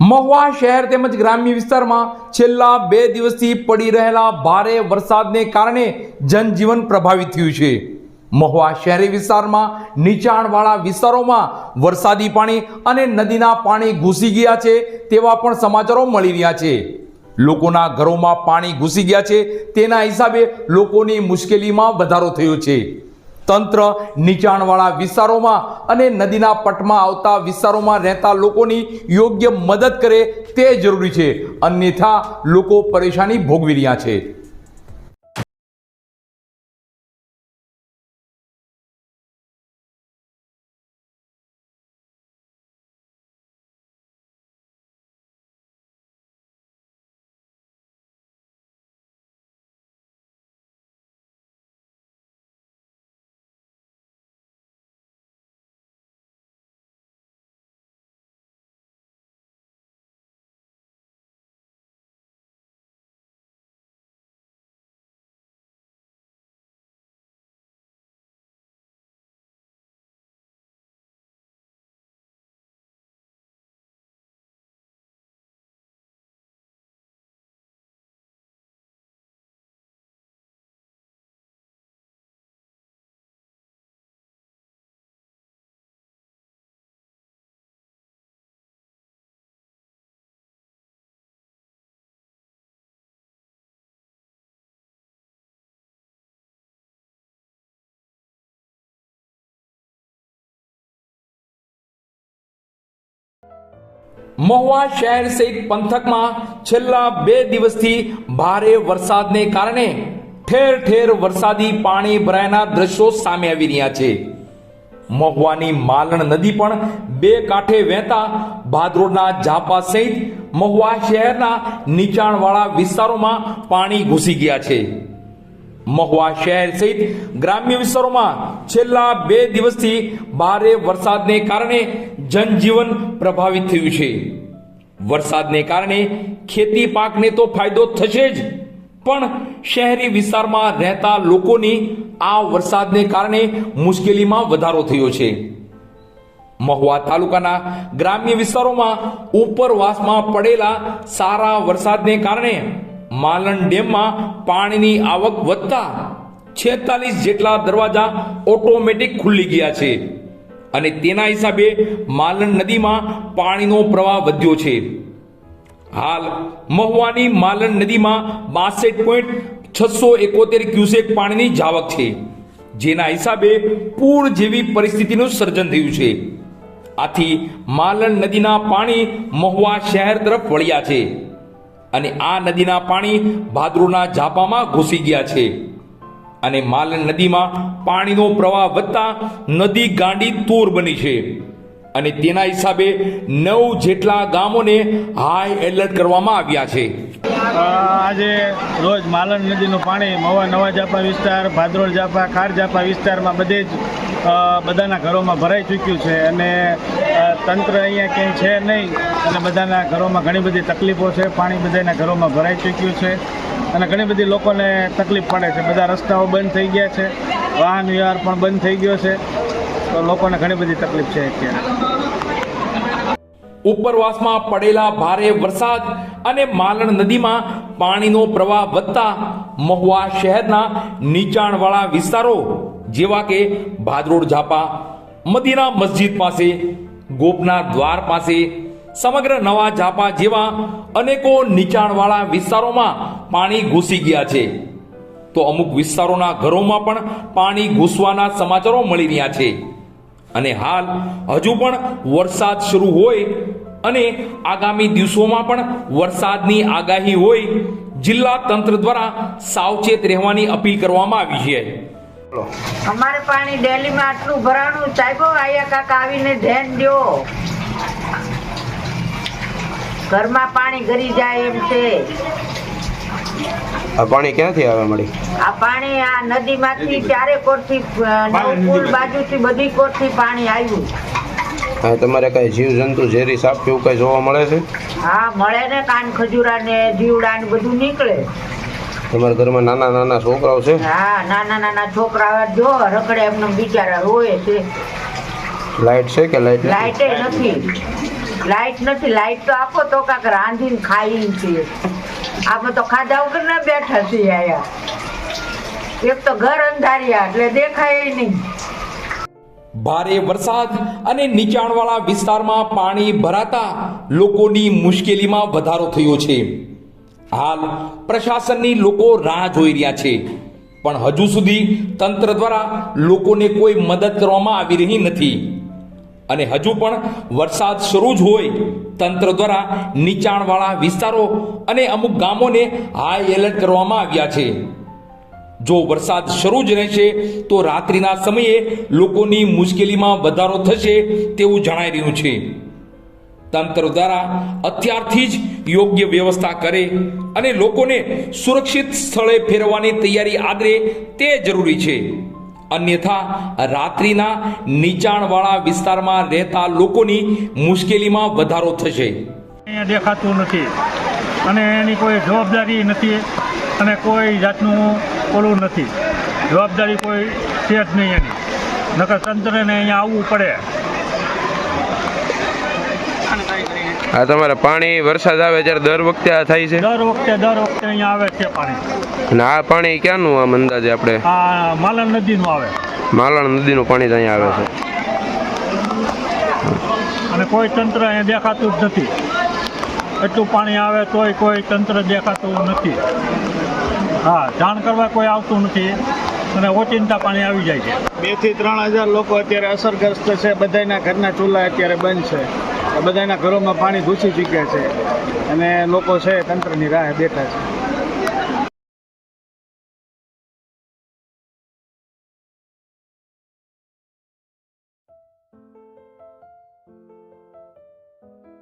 મહુવા શહેર તેમજ ગ્રામ્ય વિસ્તારમાં છેલ્લા બે દિવસથી પડી રહેલા ભારે વરસાદને કારણે જનજીવન પ્રભાવિત થયું છે. મહુવા શહેરી વિસ્તારમાં નીચાણવાળા વિસ્તારોમાં વરસાદી પાણી અને નદીના પાણી ઘૂસી ગયા છે તેવા પણ સમાચારો મળી રહ્યા છે. લોકોના ઘરોમાં પાણી ઘૂસી ગયા છે તેના હિસાબે લોકોની મુશ્કેલીમાં વધારો થયો છે. તંત્ર નીચાણવાળા વિસ્તારોમાં અને નદીના પટમાં આવતા વિસ્તારોમાં રહેતા લોકોની યોગ્ય મદદ કરે તે જરૂરી છે. અન્યથા લોકો પરેશાની ભોગવી રહ્યા છે. મહુવા શહેર સહિત પંથકમાં છેલ્લા બે દિવસથી ભારે વરસાદને કારણે ઠેર ઠેર વરસાદી પાણી ભરાયાના દ્રશ્યો સામે આવી રહ્યા છે. મહુવાની માલણ નદી પણ બે કાંઠે વહેતા ભાદરોડના ઝાપા સહિત મહુવા શહેરના નીચાણવાળા વિસ્તારોમાં પાણી ઘૂસી ગયા છે. મહુવા શહેર સહિત ગ્રામ્ય વિસ્તારોમાં છેલ્લા બે દિવસથી ભારે વરસાદને કારણે જનજીવન પ્રભાવિત થયું છે. વરસાદને કારણે ખેતી પાકને તો ફાયદો થશે જ, પણ શહેરી વિસ્તારમાં રહેતા લોકોની આ વરસાદને કારણે મુશ્કેલીમાં વધારો થયો છે. મહુવા તાલુકાના ગ્રામ્ય વિસ્તારોમાં ઉપરવાસમાં પડેલા સારા વરસાદને કારણે માલણ ડેમમાં પાણીની આવક વધતા છેતાલીસ જેટલા દરવાજા ઓટોમેટિક ખુલ્લી ગયા છે. અને તેના હિસાબે માલણ નદીમાં પાણીનો પ્રવાહ વધ્યો છે. હાલ મહુવાની માલણ નદીમાં બાસઠ પોઈન્ટ છસો એકોતેર ક્યુસેક પાણીની જાવક છે, જેના હિસાબે પૂર જેવી પરિસ્થિતિનું સર્જન થયું છે. આથી માલણ નદીના પાણી મહુવા શહેર તરફ વળ્યા છે. અને આ નદીના પાણી ભાદરોના ઝાપામાં ઘૂસી ગયા છે. અને માલણ નદીમાં પાણીનો પ્રવાહ વધતા નદી ગાંડી તૂર બની છે. અને તેના હિસાબે નવ જેટલા ગામોને હાઈ એલર્ટ કરવામાં આવ્યા છે. આજે રોજ માલણ નદીનું પાણી મવા નવા જાપા વિસ્તાર ભાદરોળ જાપા, ખાર જાપા વિસ્તારમાં બધે જ બધાના ઘરોમાં ભરાઈ ચૂક્યું છે. અને તંત્ર અહીંયા ક્યાંય છે નહીં. અને બધાના ઘરોમાં ઘણી બધી તકલીફો છે. પાણી બધાના ઘરોમાં ભરાઈ ચૂક્યું છે. અને ઘણી બધી લોકોને તકલીફ પડે છે. બધા રસ્તાઓ બંધ થઈ ગયા છે. વાહન વ્યવહાર પણ બંધ થઈ ગયો છે. તો લોકોને ઘણી બધી તકલીફ છે અત્યારે. ઉપરવાસમાં પડેલા ભારે વરસાદ અને માલણ નદીમાં પાણીનો પ્રવાહ વધતા મહુવા શહેરના નીચાણવાળા વિસ્તારો જેવા કે ભાદરોડ ઝાપા, મદીના મસ્જિદ પાસે ગોપના દ્વાર પાસે સમગ્ર નવા ઝાપા જેવા અનેકો નીચાણવાળા વિસ્તારોમાં પાણી ઘૂસી ગયા છે. તો અમુક વિસ્તારોના ઘરોમાં પણ પાણી ઘૂસવાના સમાચારો મળી રહ્યા છે. અને હાલ હજુ પણ વરસાદ શરૂ હોય અને આગામી દિવસોમાં પણ વરસાદની આગાહી હોય, જિલ્લા તંત્ર દ્વારા સાવચેત રહેવાની અપીલ કરવામાં આવી છે. અમારે પાણી ડેલીમાં આટલું ભરાણું સાહેબો આયા કાકા આવીને ધ્યાન દો ઘરમાં પાણી ગરી જાય એમ છે. આ પાણી ક્યાંથી આવે મળી? આ પાણી આ નદીમાંથી ચારે કોરથી નવપુર બાજુથી બધી કોરથી પાણી આવ્યું. હા તમારે કઈ જીવ જંતુ ઝેરી સાપ કેવું કઈ જોવા મળે છે? હા મળે ને કાન ખજૂરા ને જીવડા ને બધું નીકળે. તમારા ઘરમાં નાના નાના છોકરાઓ છે. હા નાના નાના છોકરા જો રખડે એમને બિચારા રોય છે. લાઈટ છે કે લાઈટ લાઈટ નથી. લાઈટ નથી લાઈટ તો આપો તો કાંક રાંધીને ખાઈ છે. આપણે તો ખાધા વગર ના બેઠા છીએ આયા. એક તો ઘર અંધારિયા એટલે દેખાય નહીં. ભારે વરસાદ અને નીચાણવાળા વિસ્તારમાં પાણી ભરાતા લોકોની મુશ્કેલીમાં વધારો થયો છે. હાલ પ્રશાસનની લોકો રાહ જોઈ રહ્યા છે. પણ હજુ સુધી તંત્ર દ્વારા લોકોને કોઈ મદદ કરવામાં આવી રહી નથી. અને હજુ પણ વરસાદ શરૂ જ હોય, તંત્ર દ્વારા નીચાણવાળા વિસ્તારો અને અમુક ગામોને હાઈ એલર્ટ કરવામાં આવ્યા છે. જો વરસાદ શરૂ જ રહેશે, તો રાત્રિના સમયે લોકોની મુશ્કેલીમાં વધારો થશે તેવું જણાઈ રહ્યું છે. તંત્ર દ્વારા અત્યારથી જ યોગ્ય વ્યવસ્થા કરે અને લોકોને સુરક્ષિત સ્થળે ફેરવવાની તૈયારી આદરે તે જરૂરી છે. અન્યથા, રાત્રિના નીચાણવાળા વિસ્તારમાં રહેતા લોકોની મુશ્કેલીમાં વધારો થશે. અહીંયા દેખાતું નથી. અને એની કોઈ જવાબદારી નથી અને કોઈ જાતનું ઓલું નથી. જવાબદારી કોઈ છે જ નહીં એની. નકર તંત્રને અહીંયા આવવું પડે. આ તમારે પાણી વરસાદ આવે ત્યારે દર વખતે આ થાય છે? દર વખતે દર વખતે અહીંયા આવે છે પાણી. અને આ પાણી ક્યાંનું આમ અંદાજે આપણે? આ માલણ નદીનું આવે. માલણ નદીનું પાણી જ અહીંયા આવે છે. અને કોઈ તંત્ર અહીંયા દેખાતું જ નથી. એટલું પાણી આવે તોય કોઈ તંત્ર દેખાતું નથી. હા જાણ કરવા કોઈ આવતું નથી. અને ઓચિંતા પાણી આવી જાય છે. બેથી ત્રણ હજાર લોકો અત્યારે અસરગ્રસ્ત છે. બધાના ઘરના ચૂલા અત્યારે બંધ છે. બધાના ઘરોમાં પાણી ઘૂસી ચૂક્યા છે. અને લોકો છે તંત્રની રાહ બેઠા છે.